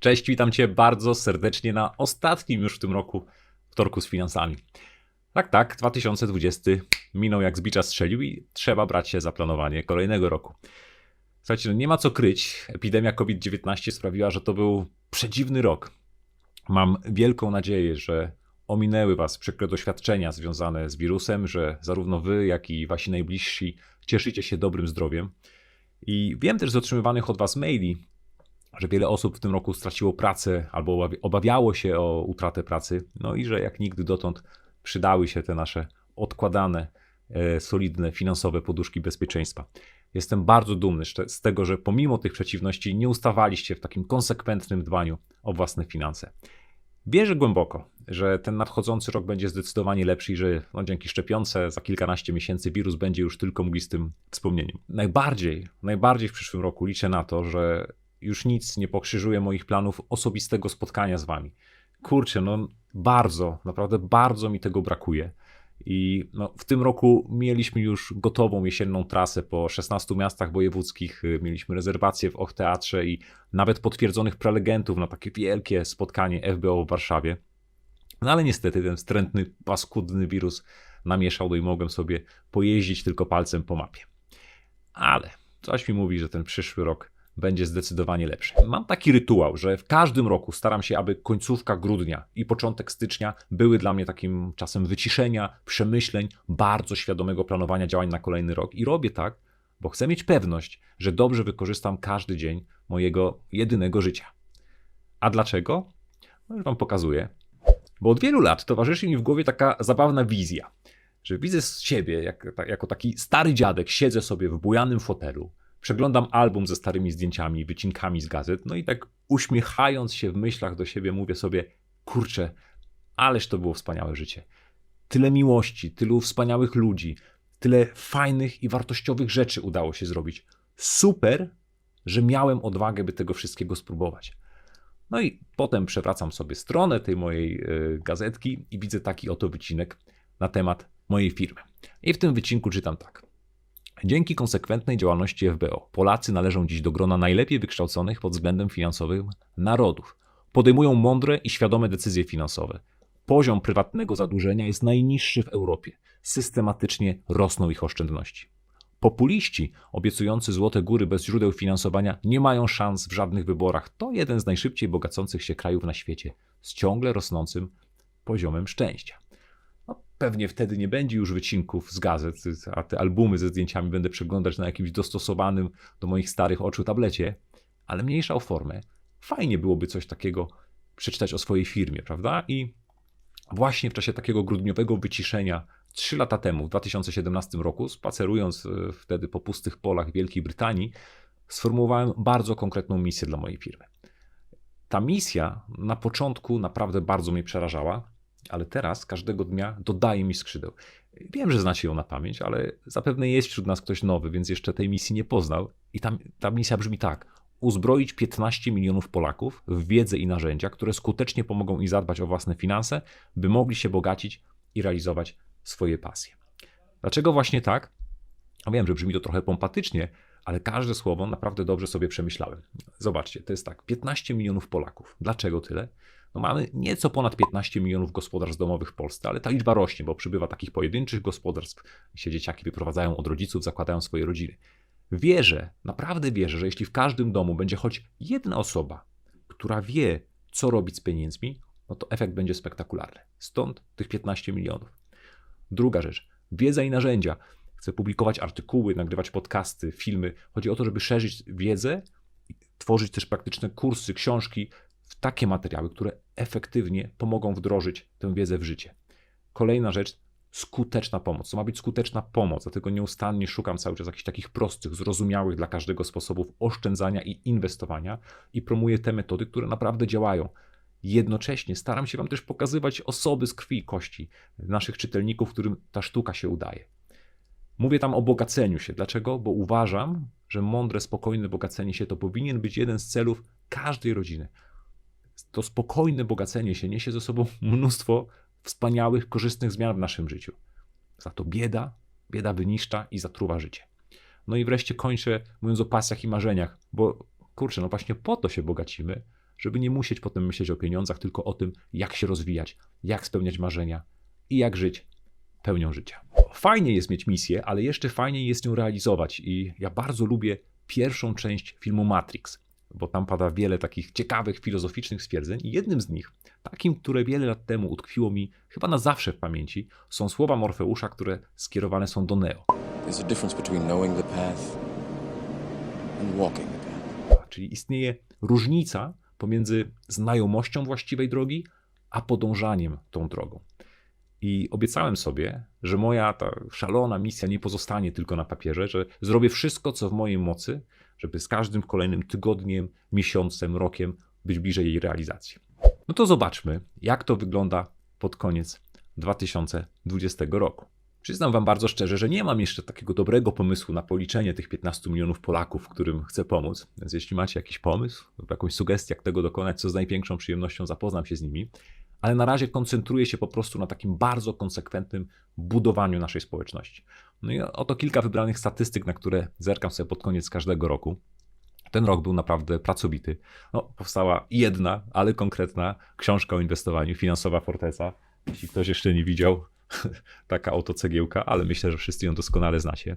Cześć, witam Cię bardzo serdecznie na ostatnim już w tym roku wtorku z finansami. Tak, tak, 2020 minął jak z bicza strzelił i trzeba brać się za planowanie kolejnego roku. Słuchajcie, no nie ma co kryć. Epidemia COVID-19 sprawiła, że to był przedziwny rok. Mam wielką nadzieję, że ominęły Was przykre doświadczenia związane z wirusem, że zarówno Wy, jak i Wasi najbliżsi cieszycie się dobrym zdrowiem. I wiem też z otrzymywanych od Was maili, że wiele osób w tym roku straciło pracę albo obawiało się o utratę pracy, no i że jak nigdy dotąd przydały się te nasze odkładane, e, solidne finansowe poduszki bezpieczeństwa. Jestem bardzo dumny z tego, że pomimo tych przeciwności nie ustawaliście w takim konsekwentnym dbaniu o własne finanse. Wierzę głęboko, że ten nadchodzący rok będzie zdecydowanie lepszy i że no, dzięki szczepionce za kilkanaście miesięcy wirus będzie już tylko mglistym wspomnieniem. Najbardziej, najbardziej w przyszłym roku liczę na to, że już nic nie pokrzyżuje moich planów osobistego spotkania z wami. Kurczę, no bardzo, naprawdę bardzo mi tego brakuje. I no, w tym roku mieliśmy już gotową jesienną trasę po 16 miastach wojewódzkich. Mieliśmy rezerwacje w Och Teatrze i nawet potwierdzonych prelegentów na takie wielkie spotkanie FBO w Warszawie. No ale niestety ten wstrętny, paskudny wirus namieszał, no i mogłem sobie pojeździć tylko palcem po mapie. Ale coś mi mówi, że ten przyszły rok będzie zdecydowanie lepszy. Mam taki rytuał, że w każdym roku staram się, aby końcówka grudnia i początek stycznia były dla mnie takim czasem wyciszenia, przemyśleń, bardzo świadomego planowania działań na kolejny rok. I robię tak, bo chcę mieć pewność, że dobrze wykorzystam każdy dzień mojego jedynego życia. A dlaczego? No już Wam pokazuję. Bo od wielu lat towarzyszy mi w głowie taka zabawna wizja, że widzę z siebie, jak, jako taki stary dziadek, siedzę sobie w bujanym fotelu, Przeglądam album ze starymi zdjęciami, wycinkami z gazet, no i tak uśmiechając się w myślach do siebie, mówię sobie: Kurczę, ależ to było wspaniałe życie. Tyle miłości, tylu wspaniałych ludzi, tyle fajnych i wartościowych rzeczy udało się zrobić. Super, że miałem odwagę, by tego wszystkiego spróbować. No i potem przewracam sobie stronę tej mojej y, gazetki i widzę taki oto wycinek na temat mojej firmy. I w tym wycinku czytam tak. Dzięki konsekwentnej działalności FBO Polacy należą dziś do grona najlepiej wykształconych pod względem finansowym narodów. Podejmują mądre i świadome decyzje finansowe. Poziom prywatnego zadłużenia jest najniższy w Europie. Systematycznie rosną ich oszczędności. Populiści obiecujący złote góry bez źródeł finansowania nie mają szans w żadnych wyborach. To jeden z najszybciej bogacących się krajów na świecie z ciągle rosnącym poziomem szczęścia. Pewnie wtedy nie będzie już wycinków z gazet, a te albumy ze zdjęciami będę przeglądać na jakimś dostosowanym do moich starych oczu tablecie, ale mniejsza o formę. Fajnie byłoby coś takiego przeczytać o swojej firmie, prawda? I właśnie w czasie takiego grudniowego wyciszenia, trzy lata temu, w 2017 roku, spacerując e, wtedy po pustych polach Wielkiej Brytanii, sformułowałem bardzo konkretną misję dla mojej firmy. Ta misja na początku naprawdę bardzo mnie przerażała, ale teraz każdego dnia dodaje mi skrzydeł. Wiem, że znacie ją na pamięć, ale zapewne jest wśród nas ktoś nowy, więc jeszcze tej misji nie poznał. I tam, ta misja brzmi tak: uzbroić 15 milionów Polaków w wiedzę i narzędzia, które skutecznie pomogą im zadbać o własne finanse, by mogli się bogacić i realizować swoje pasje. Dlaczego właśnie tak? No wiem, że brzmi to trochę pompatycznie, ale każde słowo naprawdę dobrze sobie przemyślałem. Zobaczcie, to jest tak: 15 milionów Polaków. Dlaczego tyle? No mamy nieco ponad 15 milionów gospodarstw domowych w Polsce, ale ta liczba rośnie, bo przybywa takich pojedynczych gospodarstw, gdzie dzieciaki wyprowadzają od rodziców, zakładają swoje rodziny. Wierzę, naprawdę wierzę, że jeśli w każdym domu będzie choć jedna osoba, która wie, co robić z pieniędzmi, no to efekt będzie spektakularny. Stąd tych 15 milionów. Druga rzecz, wiedza i narzędzia. Chcę publikować artykuły, nagrywać podcasty, filmy. Chodzi o to, żeby szerzyć wiedzę, tworzyć też praktyczne kursy, książki, w takie materiały, które efektywnie pomogą wdrożyć tę wiedzę w życie. Kolejna rzecz, skuteczna pomoc. To ma być skuteczna pomoc, dlatego nieustannie szukam cały czas jakichś takich prostych, zrozumiałych dla każdego sposobów oszczędzania i inwestowania i promuję te metody, które naprawdę działają. Jednocześnie staram się Wam też pokazywać osoby z krwi i kości, naszych czytelników, którym ta sztuka się udaje. Mówię tam o bogaceniu się. Dlaczego? Bo uważam, że mądre, spokojne bogacenie się to powinien być jeden z celów każdej rodziny to spokojne bogacenie się niesie ze sobą mnóstwo wspaniałych, korzystnych zmian w naszym życiu. Za to bieda, bieda wyniszcza i zatruwa życie. No i wreszcie kończę mówiąc o pasjach i marzeniach, bo kurczę, no właśnie po to się bogacimy, żeby nie musieć potem myśleć o pieniądzach, tylko o tym, jak się rozwijać, jak spełniać marzenia i jak żyć pełnią życia. Fajnie jest mieć misję, ale jeszcze fajniej jest ją realizować i ja bardzo lubię pierwszą część filmu Matrix, bo tam pada wiele takich ciekawych filozoficznych stwierdzeń i jednym z nich, takim, które wiele lat temu utkwiło mi chyba na zawsze w pamięci, są słowa Morfeusza, które skierowane są do Neo. There's a difference between knowing the path and walking the path. Czyli istnieje różnica pomiędzy znajomością właściwej drogi, a podążaniem tą drogą. I obiecałem sobie, że moja ta szalona misja nie pozostanie tylko na papierze, że zrobię wszystko, co w mojej mocy, żeby z każdym kolejnym tygodniem, miesiącem, rokiem być bliżej jej realizacji. No to zobaczmy, jak to wygląda pod koniec 2020 roku. Przyznam Wam bardzo szczerze, że nie mam jeszcze takiego dobrego pomysłu na policzenie tych 15 milionów Polaków, którym chcę pomóc. Więc jeśli macie jakiś pomysł, jakąś sugestię, jak tego dokonać, co z największą przyjemnością zapoznam się z nimi. Ale na razie koncentruję się po prostu na takim bardzo konsekwentnym budowaniu naszej społeczności. No i oto kilka wybranych statystyk, na które zerkam sobie pod koniec każdego roku. Ten rok był naprawdę pracowity. No, powstała jedna, ale konkretna książka o inwestowaniu, finansowa forteca. Jeśli ktoś jeszcze nie widział, taka oto cegiełka, ale myślę, że wszyscy ją doskonale znacie.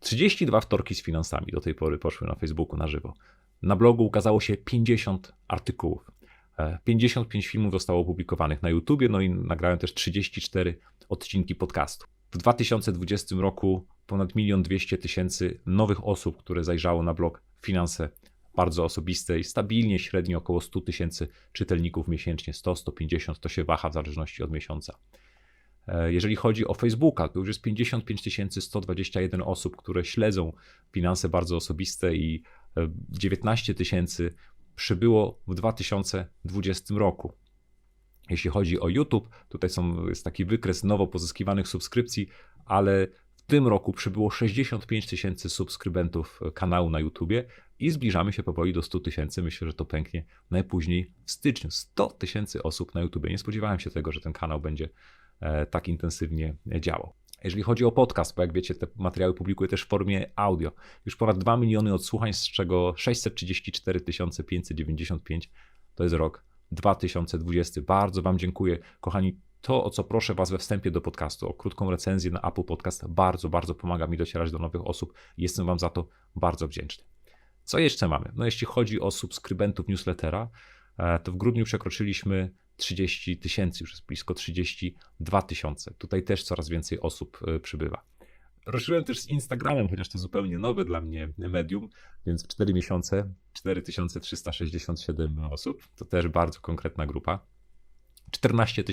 32 wtorki z finansami do tej pory poszły na Facebooku na żywo. Na blogu ukazało się 50 artykułów. E, 55 filmów zostało opublikowanych na YouTubie, no i nagrałem też 34 odcinki podcastu. W 2020 roku ponad 1 200 tysięcy nowych osób, które zajrzało na blog Finanse bardzo osobiste i stabilnie średnio około 100 tysięcy czytelników miesięcznie, 100-150, to się waha w zależności od miesiąca. E, Jeżeli chodzi o Facebooka, to już jest 55 121 osób, które śledzą finanse bardzo osobiste i e, 19 tysięcy przybyło w 2020 roku. Jeśli chodzi o YouTube, tutaj są, jest taki wykres nowo pozyskiwanych subskrypcji, ale w tym roku przybyło 65 tysięcy subskrybentów kanału na YouTubie i zbliżamy się powoli do 100 tysięcy. Myślę, że to pęknie najpóźniej w styczniu. 100 tysięcy osób na YouTubie. Nie spodziewałem się tego, że ten kanał będzie e, tak intensywnie działał. Jeżeli chodzi o podcast, bo jak wiecie, te materiały publikuję też w formie audio. Już ponad 2 miliony odsłuchań, z czego 634 595 to jest rok 2020. Bardzo Wam dziękuję, kochani. To, o co proszę Was we wstępie do podcastu, o krótką recenzję na Apple Podcast, bardzo, bardzo pomaga mi docierać do nowych osób. Jestem Wam za to bardzo wdzięczny. Co jeszcze mamy? No, jeśli chodzi o subskrybentów newslettera, e, to w grudniu przekroczyliśmy 30 tysięcy, już jest blisko 32 tysiące. Tutaj też coraz więcej osób e, przybywa. Ruszyłem też z Instagramem, chociaż to zupełnie nowe dla mnie medium, więc w 4 miesiące 4367 osób. To też bardzo konkretna grupa. 14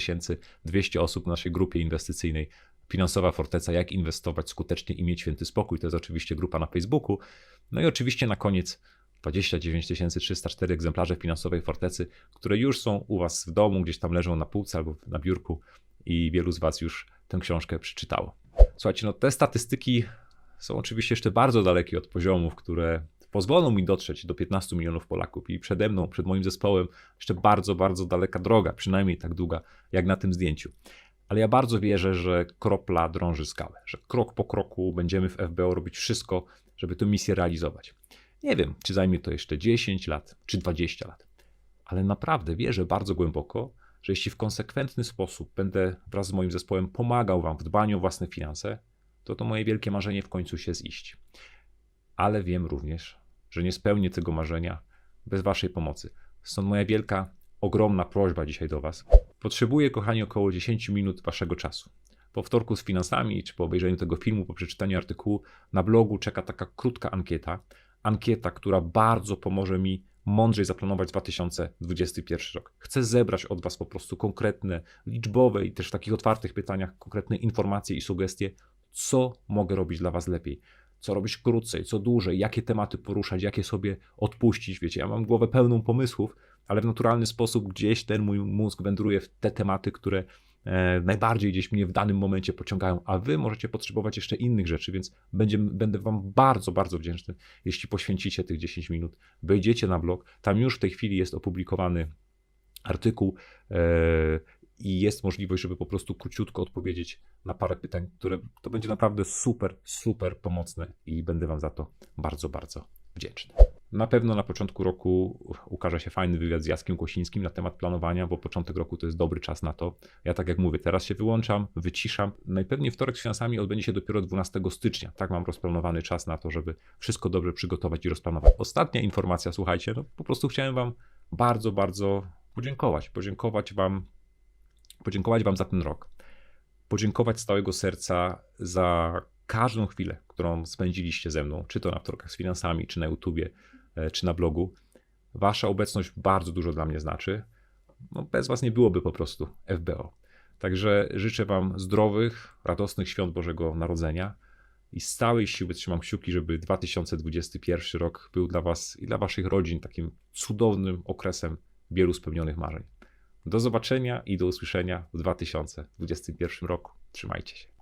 200 osób w naszej grupie inwestycyjnej Finansowa Forteca, jak inwestować skutecznie i mieć święty spokój. To jest oczywiście grupa na Facebooku. No i oczywiście na koniec 29 304 egzemplarze Finansowej Fortecy, które już są u Was w domu, gdzieś tam leżą na półce albo na biurku i wielu z Was już tę książkę przeczytało. Słuchajcie, no te statystyki są oczywiście jeszcze bardzo dalekie od poziomów, które pozwolą mi dotrzeć do 15 milionów Polaków i przede mną, przed moim zespołem jeszcze bardzo, bardzo daleka droga, przynajmniej tak długa jak na tym zdjęciu. Ale ja bardzo wierzę, że kropla drąży skałę, że krok po kroku będziemy w FBO robić wszystko, żeby tę misję realizować. Nie wiem, czy zajmie to jeszcze 10 lat, czy 20 lat, ale naprawdę wierzę bardzo głęboko, że jeśli w konsekwentny sposób będę wraz z moim zespołem pomagał Wam w dbaniu o własne finanse, to to moje wielkie marzenie w końcu się ziści. Ale wiem również, że nie spełnię tego marzenia bez Waszej pomocy. Stąd moja wielka, ogromna prośba dzisiaj do Was. Potrzebuję, kochani, około 10 minut Waszego czasu. Po wtorku z finansami, czy po obejrzeniu tego filmu, po przeczytaniu artykułu, na blogu czeka taka krótka ankieta. Ankieta, która bardzo pomoże mi mądrzej zaplanować 2021 rok. Chcę zebrać od Was po prostu konkretne, liczbowe i też w takich otwartych pytaniach konkretne informacje i sugestie, co mogę robić dla Was lepiej. Co robić krócej, co dłużej, jakie tematy poruszać, jakie sobie odpuścić. Wiecie, ja mam głowę pełną pomysłów, ale w naturalny sposób gdzieś ten mój mózg wędruje w te tematy, które najbardziej gdzieś mnie w danym momencie pociągają, a wy możecie potrzebować jeszcze innych rzeczy, więc będzie, będę wam bardzo, bardzo wdzięczny, jeśli poświęcicie tych 10 minut, wejdziecie na blog, tam już w tej chwili jest opublikowany artykuł e, i jest możliwość, żeby po prostu króciutko odpowiedzieć na parę pytań, które to będzie naprawdę super, super pomocne i będę wam za to bardzo, bardzo wdzięczny. Na pewno na początku roku ukaże się fajny wywiad z Jackiem Kosińskim na temat planowania, bo początek roku to jest dobry czas na to. Ja tak jak mówię, teraz się wyłączam, wyciszam. Najpewniej wtorek z finansami odbędzie się dopiero 12 stycznia. Tak mam rozplanowany czas na to, żeby wszystko dobrze przygotować i rozplanować. Ostatnia informacja, słuchajcie, no po prostu chciałem Wam bardzo, bardzo podziękować. Podziękować Wam, podziękować Wam za ten rok. Podziękować z całego serca za każdą chwilę, którą spędziliście ze mną, czy to na wtorkach z finansami, czy na YouTubie, czy na blogu. Wasza obecność bardzo dużo dla mnie znaczy. No, bez Was nie byłoby po prostu FBO. Także życzę Wam zdrowych, radosnych świąt Bożego Narodzenia i z całej siły trzymam kciuki, żeby 2021 rok był dla Was i dla Waszych rodzin takim cudownym okresem wielu spełnionych marzeń. Do zobaczenia i do usłyszenia w 2021 roku. Trzymajcie się.